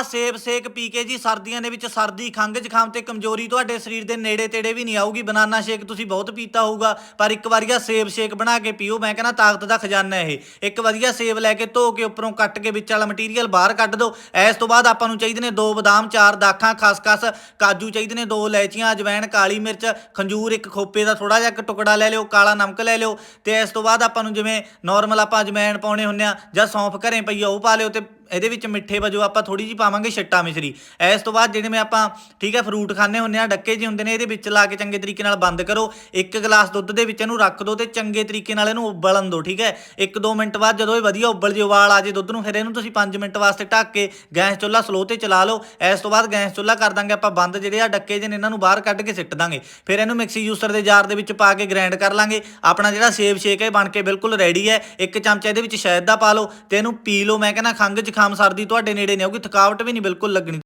ਆ ਸੇਬ ਸੇਕ ਪੀ ਕੇ ਜੀ ਸਰਦੀਆਂ ਦੇ ਵਿੱਚ ਸਰਦੀ ਖੰਘ ਜ਼ੁਕਾਮ ਤੇ ਕਮਜ਼ੋਰੀ ਤੁਹਾਡੇ ਸਰੀਰ ਦੇ ਨੇੜੇ ਤੇੜੇ ਵੀ ਨਹੀਂ ਆਊਗੀ। ਬਨਾਨਾ ਸ਼ੇਕ ਤੁਸੀਂ ਬਹੁਤ ਪੀਤਾ ਹੋਊਗਾ, ਪਰ ਇੱਕ ਵਾਰੀਆ ਸੇਬ ਸ਼ੇਕ ਬਣਾ ਕੇ ਪੀਓ, ਮੈਂ ਕਹਿੰਦਾ ਤਾਕਤ ਦਾ ਖਜ਼ਾਨਾ ਇਹ। ਇੱਕ ਵਧੀਆ ਸੇਬ ਲੈ ਕੇ ਧੋ ਕੇ ਉੱਪਰੋਂ ਕੱਟ ਕੇ ਵਿੱਚ ਵਾਲਾ ਮਟੀਰੀਅਲ ਬਾਹਰ ਕੱਢ ਦਿਓ। ਇਸ ਤੋਂ ਬਾਅਦ ਆਪਾਂ ਨੂੰ ਚਾਹੀਦੇ ਨੇ ਦੋ ਬਦਾਮ, ਚਾਰ ਦਾਖਾਂ, ਖਸਖਸ, ਕਾਜੂ ਚਾਹੀਦੇ ਨੇ, ਦੋ ਇਲਾਇਚੀਆਂ ਅਜਵਾਇਣ ਕਾਲੀ ਮਿਰਚ, ਖੰਜੂਰ, ਇੱਕ ਖੋਪੇ ਦਾ ਥੋੜਾ ਜਿਹਾ ਟੁਕੜਾ ਲੈ ਲਿਓ, ਕਾਲਾ ਨਮਕ ਲੈ ਲਿਓ। ਤੇ ਇਸ ਤੋਂ ਬਾਅਦ ਆਪਾਂ ਨੂੰ ਜਿਵੇਂ ਨਾਰਮਲ ਆਪਾਂ ਅਜਵਾਇਣ ਪਾਉਣੇ ਹੁੰਨੇ ਆ ਜਾਂ ਸੌਂਫ ਘਰੇ ਪਈ ਆ, ਉਹ ਪਾ ਲਿਓ ਤੇ ਇਹਦੇ ਵਿੱਚ ਮਿੱਠੇ ਵਜੋਂ ਆਪਾਂ ਥੋੜੀ ਜੀ ਪਾਵਾਂਗੇ ਛੱਟਾ ਮਿਸ਼ਰੀ। ਇਸ ਤੋਂ ਬਾਅਦ ਜਿਹੜੇ ਮੈਂ ਆਪਾਂ, ਠੀਕ ਹੈ ਫਰੂਟ ਖਾਣੇ ਹੁੰਨੇ ਆ ਡੱਕੇ ਜਿਹੇ ਹੁੰਦੇ ਨੇ, ਇਹਦੇ ਵਿੱਚ ਲਾ ਕੇ ਚੰਗੇ ਤਰੀਕੇ ਨਾਲ ਬੰਦ ਕਰੋ। ਇੱਕ ਗਲਾਸ ਦੁੱਧ ਦੇ ਵਿੱਚ ਇਹਨੂੰ ਰੱਖ ਦਿਓ ਤੇ ਚੰਗੇ ਤਰੀਕੇ ਨਾਲ ਇਹਨੂੰ ਉਬਲਣ ਦਿਓ ਠੀਕ ਹੈ। 1-2 ਮਿੰਟ ਬਾਅਦ ਜਦੋਂ ਇਹ ਵਧੀਆ ਉਬਲ ਜੇ, ਉਬਾਲ ਆ ਜੇ ਦੁੱਧ ਨੂੰ, ਫਿਰ ਇਹਨੂੰ ਤੁਸੀਂ 5 ਮਿੰਟ ਵਾਸਤੇ ਢੱਕ ਕੇ ਗੈਸ ਚੁੱਲ੍ਹਾ ਸਲੋ ਤੇ ਚਲਾ ਲਓ। ਇਸ ਤੋਂ ਬਾਅਦ ਗੈਸ ਚੁੱਲ੍ਹਾ ਕਰ ਦਾਂਗੇ ਆਪਾਂ ਬੰਦ, ਜਿਹੜੇ ਆ ਡੱਕੇ ਜਿਹੇ ਨੇ, ਇਹਨਾਂ ਨੂੰ ਬਾਹਰ ਕੱਢ ਕੇ ਸਿੱਟ ਦਾਂਗੇ। ਫਿਰ ਇਹਨੂੰ ਮਿਕਸੀ ਜੂਸਰ ਦੇ ਜਾਰ ਦੇ ਵਿੱਚ ਪਾ ਕੇ ਗ੍ਰਾਈਂਡ ਕਰ ਲਾਂਗੇ। ਆਪਣਾ ਜਿਹੜਾ ਸੇਬ ਸ਼ੇਕ ਹੈ ਬਣ ਕੇ ਬਿਲਕੁਲ ਰੈਡੀ ਹੈ। ਇੱਕ ਚਮਚਾ ਇਹਦੇ ਵਿੱਚ ਸ਼ਹਿਦ ਦਾ ਪਾ ਲਓ ਤੇ ਇਹਨੂੰ ਪੀ ਲਓ। ਮੈਂ ਕਹਿੰਦਾ ਖੰਘ ਜ਼ੁਕਾਮ ਸਰਦੀ ਤੁਹਾਡੇ ਨੇੜੇ ਨਹੀਂ ਆਊਗੀ ਥਕਾਵਟ ਵੀ ਨਹੀਂ ਬਿਲਕੁਲ ਲੱਗਣੀ